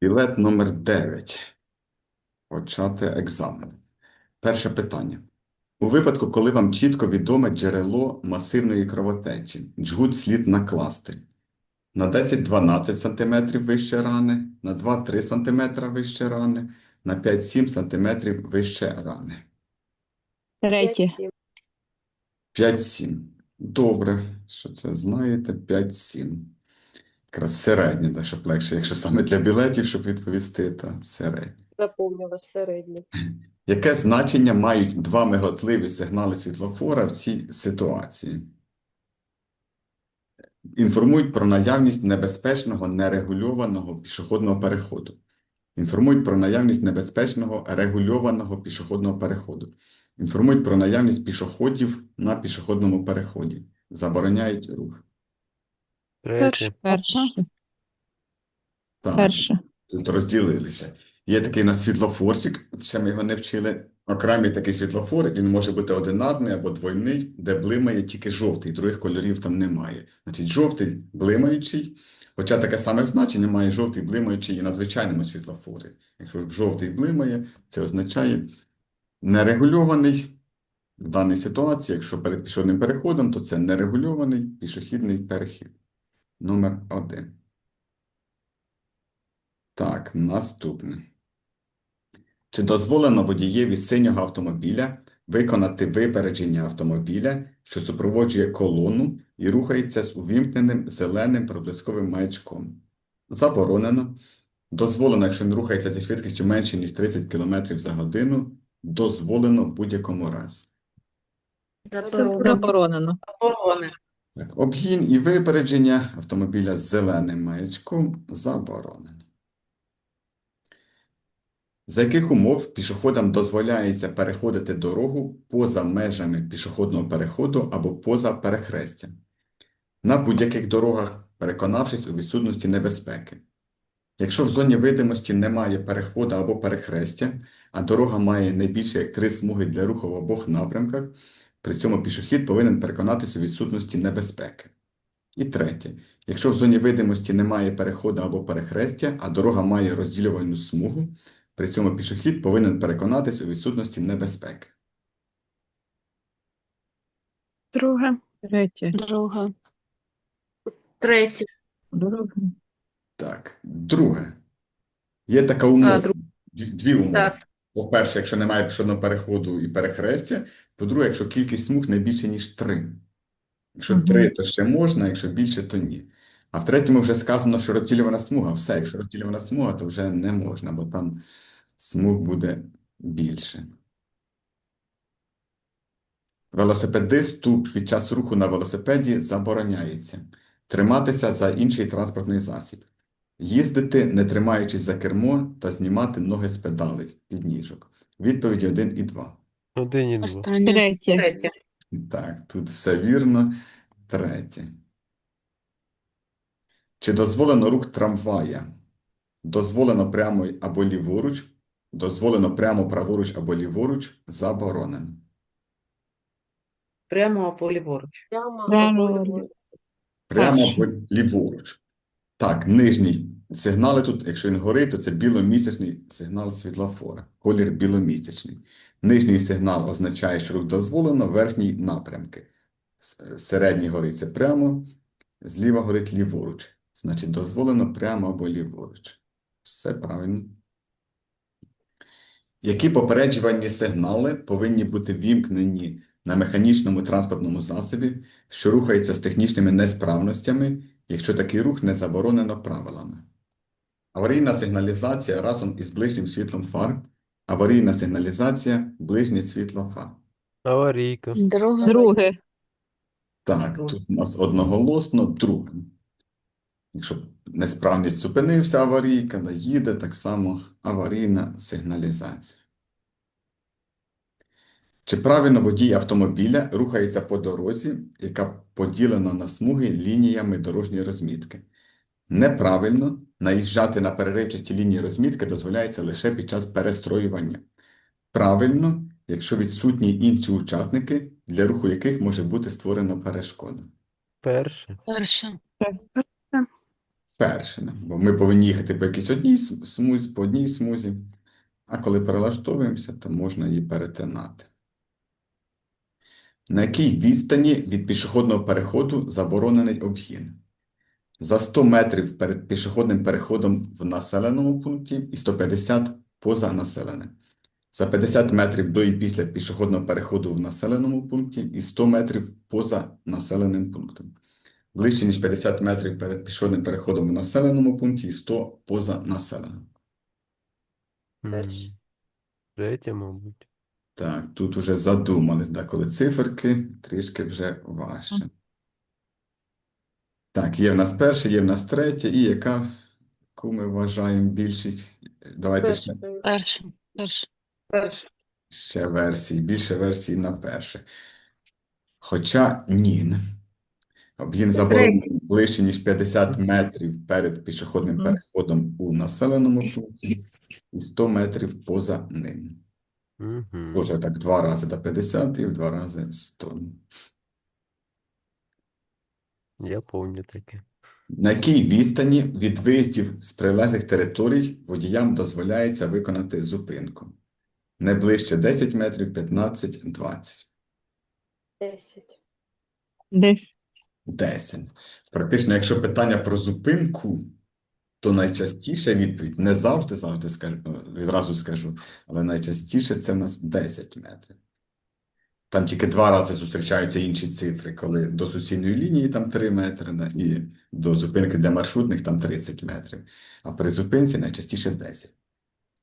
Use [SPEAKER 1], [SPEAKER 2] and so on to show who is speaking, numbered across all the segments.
[SPEAKER 1] Білет номер 9. Почати екзамен. Перше питання. У випадку, коли вам чітко відоме джерело масивної кровотечі, джгут слід накласти на 10-12 см вище рани, на 2-3 см вище рани, на 5-7 см вище рани.
[SPEAKER 2] Третє.
[SPEAKER 1] 5-7. Добре, що це знаєте, 5-7. Якраз середнє, та, щоб легше, якщо саме для білетів, щоб відповісти, то середнє.
[SPEAKER 3] Запомнила середнє.
[SPEAKER 1] Яке значення мають два миготливі сигнали світлофора в цій ситуації? Інформують про наявність небезпечного нерегульованого пішохідного переходу. Інформують про наявність небезпечного регульованого пішохідного переходу. Інформують про наявність пішоходів на пішохідному переході. Забороняють рух.
[SPEAKER 4] Третє.
[SPEAKER 2] Перше.
[SPEAKER 1] Так.
[SPEAKER 2] Перше.
[SPEAKER 1] Тут розділилися. Є такий у нас світлофорчик, ще ми його не вчили. Окремий такий світлофор, він може бути одинарний або двойний, де блимає тільки жовтий, других кольорів там немає. Значить, жовтий блимаючий, хоча таке саме значення має жовтий блимаючий і на звичайному світлофорі. Якщо жовтий блимає, це означає нерегульований в даній ситуації, якщо перед пішохідним переходом, то це нерегульований пішохідний перехід. Номер один. Так, наступне. Чи дозволено водієві синього автомобіля виконати випередження автомобіля, що супроводжує колону і рухається з увімкненим зеленим проблисковим маячком? Заборонено. Дозволено, якщо він рухається зі швидкістю менше, ніж 30 км за годину. Дозволено в будь-якому разі.
[SPEAKER 2] Заборонено.
[SPEAKER 1] Так, обгін і випередження автомобіля з зеленим маячком заборонено. За яких умов пішоходам дозволяється переходити дорогу поза межами пішохідного переходу або поза перехрестям? На будь-яких дорогах, переконавшись у відсутності небезпеки. Якщо в зоні видимості немає переходу або перехрестя, а дорога має не більше як три смуги для руху в обох напрямках, при цьому пішохід повинен переконатися у відсутності небезпеки. І третє. Якщо в зоні видимості немає переходу або перехрестя, а дорога має розділювальну смугу, при цьому пішохід повинен переконатись у відсутності небезпеки.
[SPEAKER 5] Друге.
[SPEAKER 2] Третє.
[SPEAKER 5] Друге.
[SPEAKER 3] Третє.
[SPEAKER 2] Друге.
[SPEAKER 1] Так, друге. Є така умова.
[SPEAKER 3] друг-
[SPEAKER 1] Дві, дві умови.
[SPEAKER 3] Так.
[SPEAKER 1] По-перше, якщо немає пішохідного переходу і перехрестя. По-друге, якщо кількість смуг не більше, ніж три. Якщо
[SPEAKER 2] Мгм.
[SPEAKER 1] три, то ще можна, якщо більше, то ні. А в третьому вже сказано, що розділювана смуга. Все, якщо розділювана смуга, то вже не можна, бо там смуг буде більше. Велосипедисту під час руху на велосипеді забороняється триматися за інший транспортний засіб, їздити, не тримаючись за кермо, та знімати ноги з педалей, підніжок. Відповіді 1 і 2.
[SPEAKER 4] Один і два.
[SPEAKER 5] Останнє.
[SPEAKER 2] Третє.
[SPEAKER 3] Третє.
[SPEAKER 1] Так, тут все вірно. Третє. Чи дозволено рух трамвая? Дозволено прямо або ліворуч, дозволено прямо праворуч або ліворуч, заборонено.
[SPEAKER 6] Прямо або ліворуч.
[SPEAKER 3] Прямо або
[SPEAKER 2] ліворуч.
[SPEAKER 1] Прямо або ліворуч. Так, нижній сигнали тут, якщо він горить, то це біломісячний сигнал світлофора. Колір біломісячний. Нижній сигнал означає, що рух дозволено, верхній напрямки. Середній горить прямо, зліва горить ліворуч. Значить, дозволено прямо або ліворуч. Все правильно. Які попереджувальні сигнали повинні бути вімкнені на механічному транспортному засобі, що рухається з технічними несправностями, якщо такий рух не заборонено правилами. Аварійна сигналізація разом із ближнім світлом фар. Аварійна сигналізація, ближнє світло фар.
[SPEAKER 4] Аварійка.
[SPEAKER 5] Друге.
[SPEAKER 2] Друге.
[SPEAKER 1] Так, тут у нас одноголосно друге. Якщо несправність зупинився аварійка, да їде так само аварійна сигналізація. Чи правильно водій автомобіля рухається по дорозі, яка поділена на смуги лініями дорожньої розмітки? Неправильно. Наїжджати на переривчасті лінії розмітки дозволяється лише під час перестроювання. Правильно, якщо відсутні інші учасники, для руху яких може бути створена перешкода.
[SPEAKER 4] Перше.
[SPEAKER 5] Перше.
[SPEAKER 1] Перше, бо ми повинні їхати по якійсь одній смузі, по одній смузі, а коли перелаштовуємося, то можна її перетинати. На якій відстані від пішохідного переходу заборонений обгін? За 100 метрів перед пішохідним переходом в населеному пункті і 150 поза населеним. За 50 метрів до і після пішохідного переходу в населеному пункті і 100 метрів поза населеним пунктом. Ближче, ніж 50 метрів перед пішохідним переходом в населеному пункті і 100 поза населеним.
[SPEAKER 4] Третє, мабуть.
[SPEAKER 1] Так, тут вже задумались, да, коли циферки трішки вже важче. Так, є в нас перше, є в нас третє, і яка, яку ми вважаємо більшість. Давайте ще,
[SPEAKER 3] Перше.
[SPEAKER 5] Перше. Перше.
[SPEAKER 3] Перше.
[SPEAKER 1] ще версії, більше версій на перше. Хоча ні. Обгін заборонений ближче, ніж 50 метрів перед пішохідним переходом у населеному пункті і 100 метрів поза ним.
[SPEAKER 4] Угу.
[SPEAKER 1] Тоже так два рази до 50 і в два рази 100.
[SPEAKER 4] Я пам'ятаю таке.
[SPEAKER 1] На якій відстані від виїздів з прилеглих територій водіям дозволяється виконати зупинку? Не ближче 10 метрів, 15, 20.
[SPEAKER 3] Десять.
[SPEAKER 2] Десь.
[SPEAKER 1] 10. Практично, якщо питання про зупинку, то найчастіше відповідь, не завжди, завжди скажу, відразу скажу, але найчастіше це в нас 10 метрів. Там тільки два рази зустрічаються інші цифри, коли до суцільної лінії там 3 метри, і до зупинки для маршрутних там 30 метрів. А при зупинці найчастіше 10.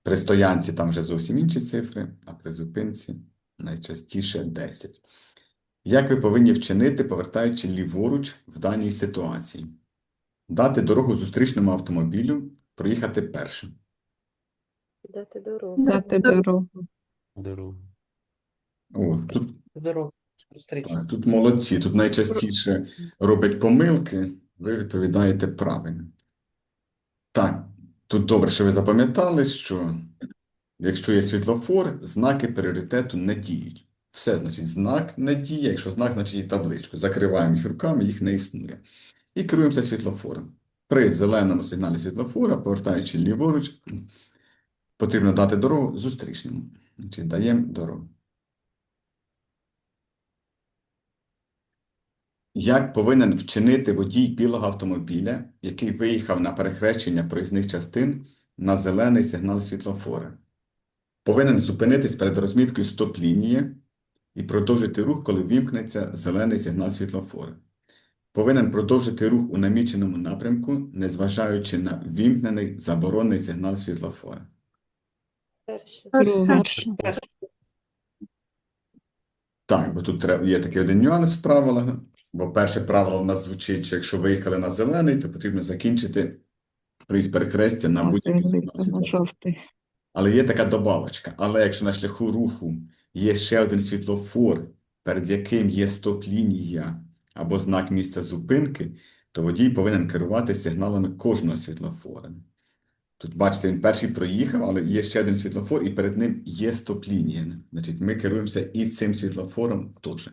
[SPEAKER 1] При стоянці там вже зовсім інші цифри, а при зупинці найчастіше 10. Як ви повинні вчинити, повертаючи ліворуч в даній ситуації? Дати дорогу зустрічному автомобілю, проїхати першим.
[SPEAKER 3] Дати дорогу.
[SPEAKER 2] Дати дорогу.
[SPEAKER 4] Дорогу.
[SPEAKER 1] О, тут,
[SPEAKER 6] Дорогу зустрічну.
[SPEAKER 1] так, тут молодці, тут найчастіше роблять помилки, ви відповідаєте правильно. Так, тут добре, що ви запам'ятали, що якщо є світлофор, знаки пріоритету не діють. Все, значить, знак не діє, якщо знак, значить і табличку. Закриваємо їх руками, їх не існує. І керуємося світлофором. При зеленому сигналі світлофора, повертаючи ліворуч, потрібно дати дорогу зустрічному. Значить, даємо дорогу. Як повинен вчинити водій білого автомобіля, який виїхав на перехрещення проїзних частин на зелений сигнал світлофора? Повинен зупинитись перед розміткою стоп-лінії і продовжити рух, коли вімкнеться зелений сигнал світлофора. Повинен продовжити рух у наміченому напрямку, незважаючи на вімкнений заборонений сигнал світлофора. Так, бо тут є такий один нюанс в правилах. Бо перше правило в нас звучить, що якщо виїхали на зелений, то потрібно закінчити приїзд перехрестя на будь-який сигнал світлофора. Але є така добавочка. Але якщо на шляху руху є ще один світлофор, перед яким є стоп-лінія або знак місця зупинки, то водій повинен керувати сигналами кожного світлофора. Тут, бачите, він перший проїхав, але є ще один світлофор, і перед ним є стоп-лінія. Значить, ми керуємося і цим світлофором теж.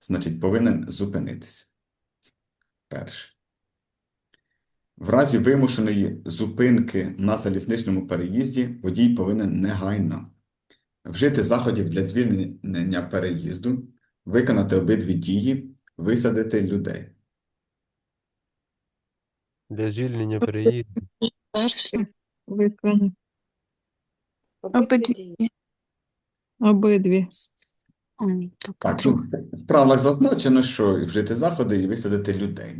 [SPEAKER 1] Значить, повинен зупинитись. Перше. В разі вимушеної зупинки на залізничному переїзді водій повинен негайно вжити заходів для звільнення переїзду, виконати обидві дії, висадити людей.
[SPEAKER 4] Для звільнення переїзду.
[SPEAKER 3] Обидві
[SPEAKER 5] Обидві.
[SPEAKER 3] дії.
[SPEAKER 5] Так,
[SPEAKER 1] Так, ну, в правилах зазначено, що вжити заходи і висадити людей.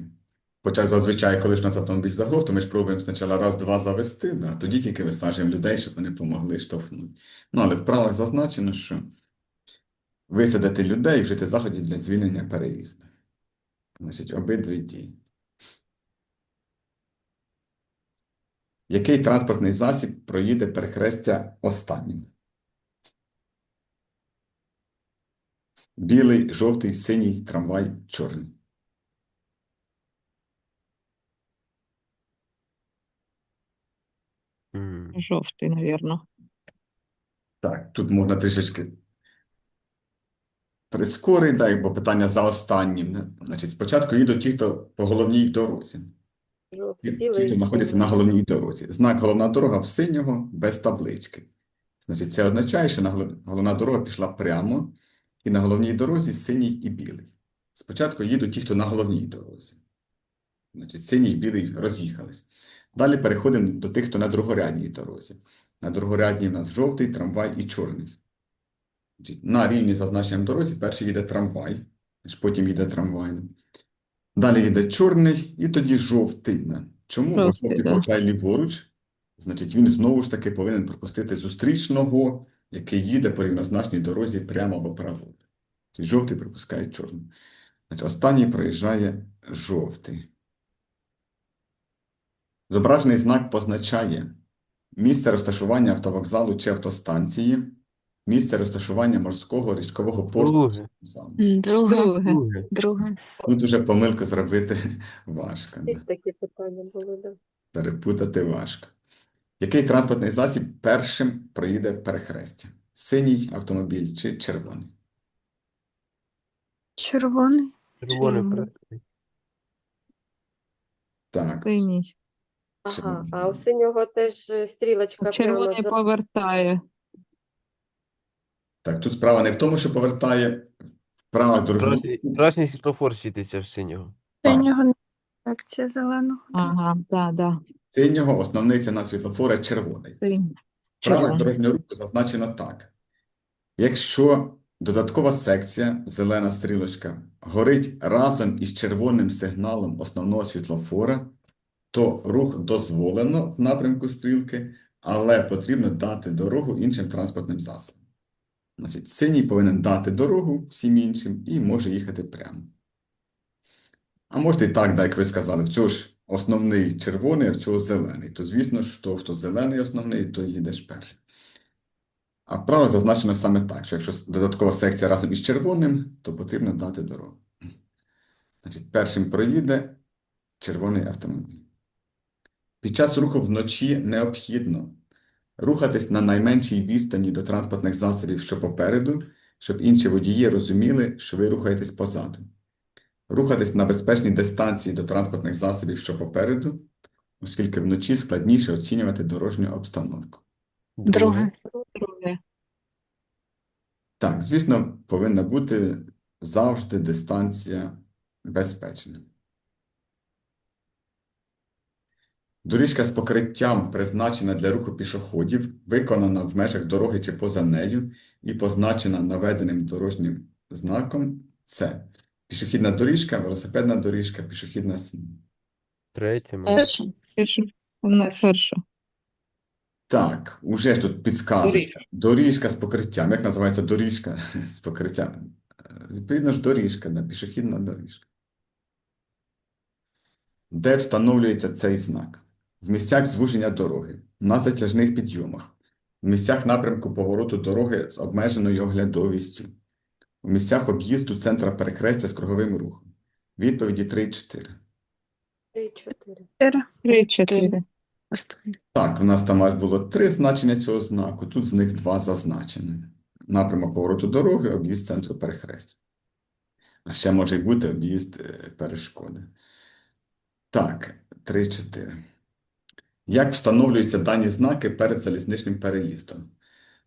[SPEAKER 1] Хоча зазвичай, коли ж у нас автомобіль заглох, то ми ж пробуємо спочатку раз-два завести, да, тоді тільки висаджуємо людей, щоб вони допомогли штовхнути. Ну, але в правилах зазначено, що висадити людей і вжити заходів для звільнення переїзду. Значить, обидві дії. Який транспортний засіб проїде перехрестя останнім? Білий, жовтий, синій, трамвай, чорний.
[SPEAKER 2] Жовтий, навірно.
[SPEAKER 1] Так, тут можна трішечки прискорити, да, бо питання за останнім. Значить, спочатку їдуть ті, хто по головній дорозі. Ті, хто знаходиться на головній дорозі. Знак головна дорога в синього без таблички. Значить, це означає, що на голов- головна дорога пішла прямо, і на головній дорозі синій і білий. Спочатку їдуть ті, хто на головній дорозі. Значить, синій і білий роз'їхались. Далі переходимо до тих, хто на другорядній дорозі. На другорядній в нас жовтий, трамвай і чорний. На рівні зазначенням дорозі перший їде трамвай, потім їде трамвай. Далі йде чорний і тоді жовтий. Чому? Бо
[SPEAKER 2] Жовтий,
[SPEAKER 1] жовтий повертає ліворуч, значить він знову ж таки повинен пропустити зустрічного, який їде по рівнозначній дорозі прямо або праворуч. Цей жовтий пропускає чорний. Значить, останній проїжджає жовтий. Зображений знак позначає місце розташування автовокзалу чи автостанції, місце розташування морського річкового порту.
[SPEAKER 4] Друге.
[SPEAKER 5] Друге.
[SPEAKER 2] Друге.
[SPEAKER 1] Тут уже помилку зробити важко. да.
[SPEAKER 3] Такі питання були, да.
[SPEAKER 1] Перепутати важко. Який транспортний засіб першим проїде перехрестя? Синій автомобіль чи червоний?
[SPEAKER 5] Червоний.
[SPEAKER 4] Червоний
[SPEAKER 2] Червоний.
[SPEAKER 1] Так,
[SPEAKER 2] Синій.
[SPEAKER 3] Ага, а у синього теж е, стрілочка
[SPEAKER 2] Червоний повертає.
[SPEAKER 1] Так, тут справа не в тому, що повертає в правах дорожнього
[SPEAKER 4] Красний, світлофор світиться в синього.
[SPEAKER 1] Так,
[SPEAKER 5] Синього акція зеленого.
[SPEAKER 2] Ага, да, да.
[SPEAKER 1] синього основний це на світлофора червоний.
[SPEAKER 2] Синій.
[SPEAKER 1] В правилах дорожнього руху зазначено так. Якщо додаткова секція, зелена стрілочка, горить разом із червоним сигналом основного світлофора, то рух дозволено в напрямку стрілки, але потрібно дати дорогу іншим транспортним засобам. Значить, синій повинен дати дорогу всім іншим і може їхати прямо. А можете і так, да, як ви сказали, в цього ж основний червоний, а в цього зелений. То, звісно ж, то, хто зелений основний, то їдеш перший. А вправо зазначено саме так, що якщо додаткова секція разом із червоним, то потрібно дати дорогу. Значить, першим проїде червоний автомобіль. Під час руху вночі необхідно рухатись на найменшій відстані до транспортних засобів, що попереду, щоб інші водії розуміли, що ви рухаєтесь позаду. Рухатись на безпечній дистанції до транспортних засобів, що попереду, оскільки вночі складніше оцінювати дорожню обстановку.
[SPEAKER 5] Друге.
[SPEAKER 2] Друге.
[SPEAKER 1] Так, звісно, повинна бути завжди дистанція безпечна. Доріжка з покриттям призначена для руху пішоходів, виконана в межах дороги чи поза нею і позначена наведеним дорожнім знаком. Це пішохідна доріжка, велосипедна доріжка, пішохідна смуга.
[SPEAKER 4] Третє.
[SPEAKER 5] Перше.
[SPEAKER 2] Перше. Вона перша.
[SPEAKER 1] Так, уже ж тут підсказочка. Доріжка з покриттям. Як називається доріжка з покриттям? Е, Відповідно ж, доріжка, да, пішохідна доріжка. Де встановлюється цей знак? В місцях звуження дороги, на затяжних підйомах, в місцях напрямку повороту дороги з обмеженою оглядовістю, в місцях об'їзду центра перехрестя з круговим рухом. Відповіді 3 і 4.
[SPEAKER 3] Три, чотири.
[SPEAKER 5] Чотири.
[SPEAKER 2] Три, чотири.
[SPEAKER 5] Останнє.
[SPEAKER 1] Так, в нас там аж було три значення цього знаку, тут з них два зазначені. Напрямок повороту дороги, об'їзд центру перехрестя. А ще може й бути об'їзд е, перешкоди. Так, 3-4. Як встановлюються дані знаки перед залізничним переїздом?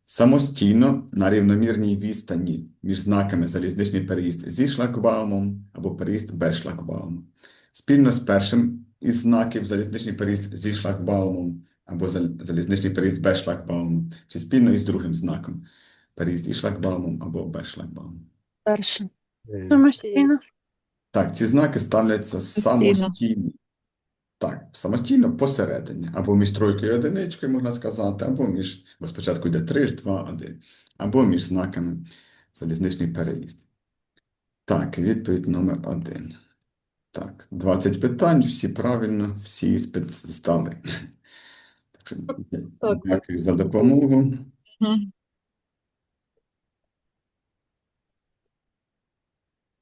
[SPEAKER 1] Самостійно на рівномірній відстані між знаками залізничний переїзд зі шлагбаумом або переїзд без шлагбауму. Спільно з першим із знаків залізничний переїзд зі шлагбаумом або залізничний переїзд без шлагбауму, чи спільно із другим знаком переїзд із шлагбаумом або без шлагбауму.
[SPEAKER 5] Перше.
[SPEAKER 4] Е,
[SPEAKER 5] Самостійно.
[SPEAKER 1] Так, ці знаки ставляться
[SPEAKER 2] Самостійно.
[SPEAKER 1] Так, самостійно посередині. Або між тройкою і одиничкою, можна сказати, або між, бо спочатку йде 3, 2, 1, або між знаками залізничний переїзд. Так, відповідь номер 1. Так, 20 питань, всі правильно, всі іспит здали. Так дякую за допомогу.